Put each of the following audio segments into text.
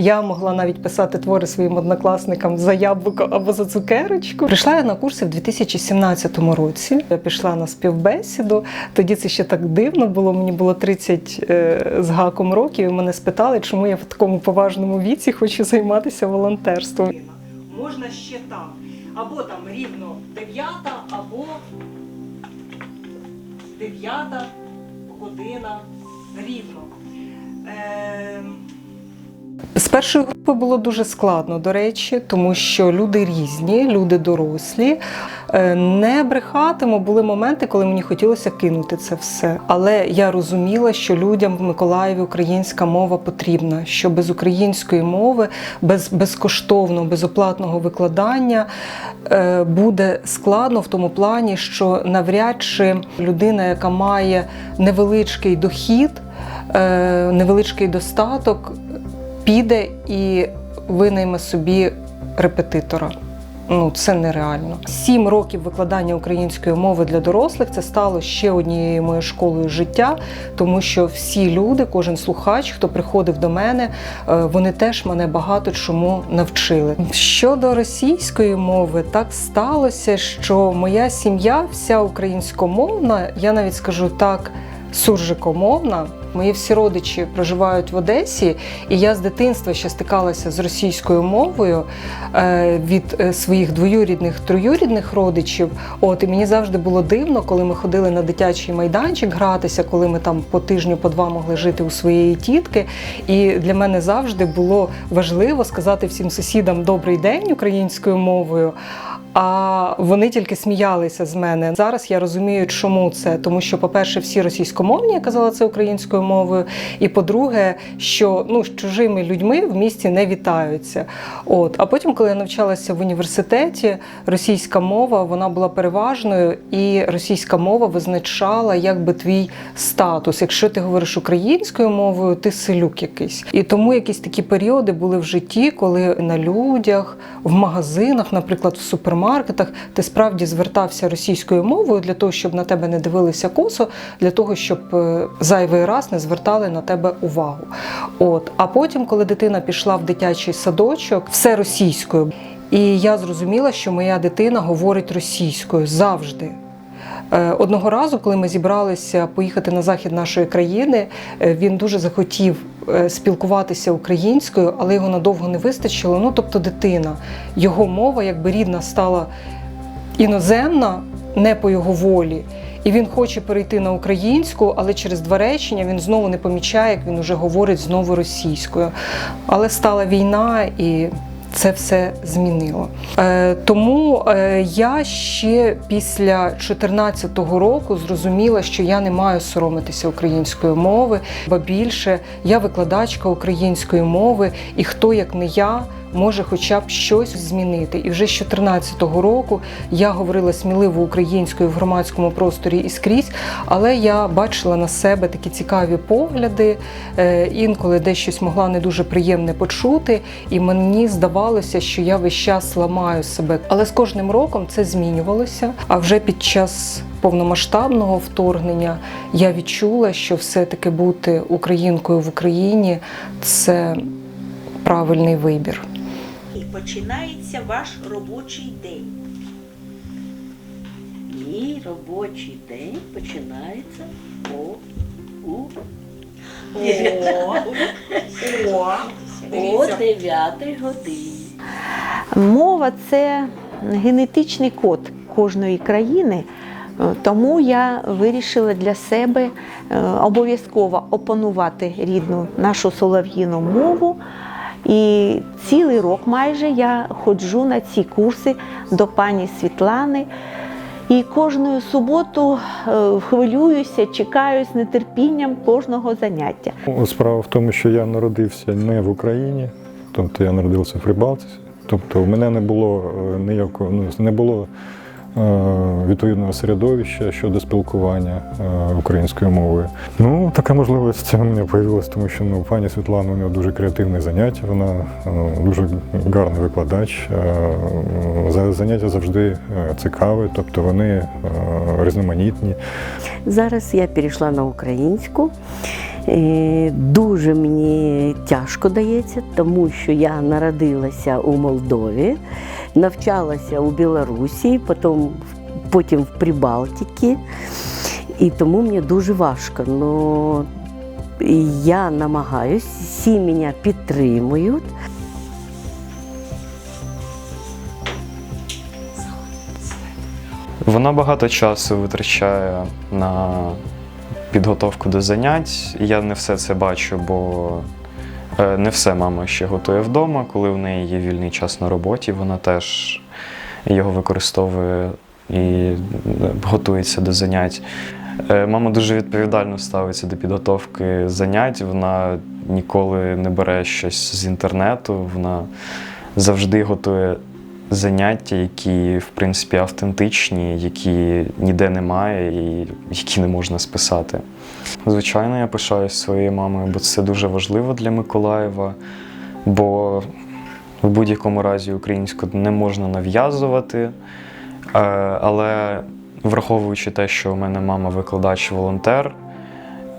Я могла навіть писати твори своїм однокласникам за яблуко або за цукерочку. Прийшла я на курси в 2017 році. Я пішла на співбесіду. Тоді це ще так дивно було. Мені було 30 е, з гаком років. І мене спитали, чому я в такому поважному віці хочу займатися волонтерством. Можна ще там, або там рівно дев'ята, або дев'ята година рівно. Ем, Першої групи було дуже складно, до речі, тому що люди різні, люди дорослі. Е, Не брехатиму, були моменти, коли мені хотілося кинути це все. Але я розуміла, що людям в Миколаєві українська мова потрібна, що без української мови, без безкоштовного, безоплатного викладання е, буде складно в тому плані, що навряд чи людина, яка має невеличкий дохід, е, невеличкий достаток, піде і винайме собі репетитора. Ну, це нереально. Сім років викладання української мови для дорослих це стало ще однією моєю школою життя, тому що всі люди, кожен слухач, хто приходив до мене, е, вони теж мене багато чому навчили. Щодо російської мови, так сталося, що моя сім'я вся українськомовна, я навіть скажу так, суржикомовна. Мої всі родичі проживають в Одесі, і я з дитинства ще стикалася з російською мовою е, від е, своїх двоюрідних троюрідних родичів. От і мені завжди було дивно, коли ми ходили на дитячий майданчик гратися, коли ми там по тижню, по два могли жити у своєї тітки. І для мене завжди було важливо сказати всім сусідам добрий день українською мовою. А вони тільки сміялися з мене. Зараз я розумію, чому це. Тому що, по-перше, всі російськомовні я казала це українською мовою. І по-друге, що ну з чужими людьми в місті не вітаються. От а потім, коли я навчалася в університеті, російська мова вона була переважною, і російська мова визначала якби твій статус. Якщо ти говориш українською мовою, ти селюк якийсь. І тому якісь такі періоди були в житті, коли на людях, в магазинах, наприклад, в супермаркетах, ти справді звертався російською мовою для того, щоб на тебе не дивилися косо, для того, щоб е, зайвий раз не звертали на тебе увагу. От а потім, коли дитина пішла в дитячий садочок, все російською. І я зрозуміла, що моя дитина говорить російською завжди. Е, Одного разу, коли ми зібралися поїхати на захід нашої країни, е, він дуже захотів спілкуватися українською, але його надовго не вистачило. Ну, тобто, дитина, його мова, якби рідна, стала іноземна, не по його волі. І він хоче перейти на українську, але через два речення він знову не помічає, як він уже говорить знову російською. Але стала війна і це все змінило. Е, тому е, я ще після 2014 року зрозуміла, що я не маю соромитися української мови, бо більше я викладачка української мови, і хто як не я. Може, хоча б щось змінити. І вже з 2014 року я говорила сміливо українською в громадському просторі і скрізь, але я бачила на себе такі цікаві погляди, е, інколи десь щось могла не дуже приємне почути, і мені здавалося, що я весь час ламаю себе. Але з кожним роком це змінювалося. А вже під час повномасштабного вторгнення я відчула, що все-таки бути українкою в Україні це правильний вибір. Починається ваш робочий день. Мій робочий день починається о у О, о 9 годині. Мова це генетичний код кожної країни. Е, Тому я вирішила для себе е, обов'язково опанувати рідну нашу солов'їну мову. І цілий рок майже я ходжу на ці курси до пані Світлани. І кожну суботу е, хвилююся, чекаю з нетерпінням кожного заняття. Справа в тому, що я народився не в Україні, тобто я народився в Прибалтиці. Тобто в мене не було е, ніякого, ну, не було відповідного середовища щодо спілкування е, українською мовою. Ну, така можливість у мене з'явилася, тому що ну, пані Світлана у нього дуже креативне заняття, вона е, дуже гарний викладач. Е, Заняття завжди е, цікаві, тобто вони е, різноманітні. Зараз я перейшла на українську. Е, Дуже мені тяжко дається, тому що я народилася у Молдові, навчалася у Білорусі, потім, потім в Прибалтиці. І тому мені дуже важко. Но я намагаюсь, всі мене підтримують. Вона багато часу витрачає на підготовку до занять. Я не все це бачу, бо не все мама ще готує вдома. Коли в неї є вільний час на роботі, вона теж його використовує і е, готується до занять. Е, Мама дуже відповідально ставиться до підготовки занять. Вона ніколи не бере щось з інтернету. Вона завжди готує заняття, які в принципі автентичні, які ніде немає і які не можна списати. Звичайно, я пишаюсь своєю мамою, бо це дуже важливо для Миколаєва, бо в будь-якому разі українську не можна нав'язувати. Е, Але враховуючи те, що у мене мама викладач-волонтер,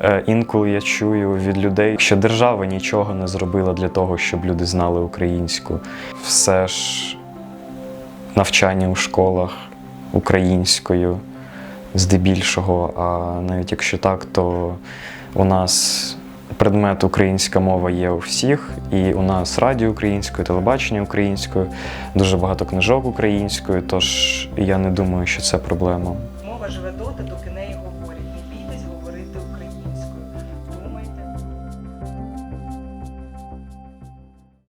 е, інколи я чую від людей, що держава нічого не зробила для того, щоб люди знали українську. Все ж навчання у школах українською здебільшого. А навіть якщо так, то у нас предмет українська мова є у всіх, і у нас радіо українською, телебачення українською, дуже багато книжок українською, тож я не думаю, що це проблема. Мова живе доти, доки нею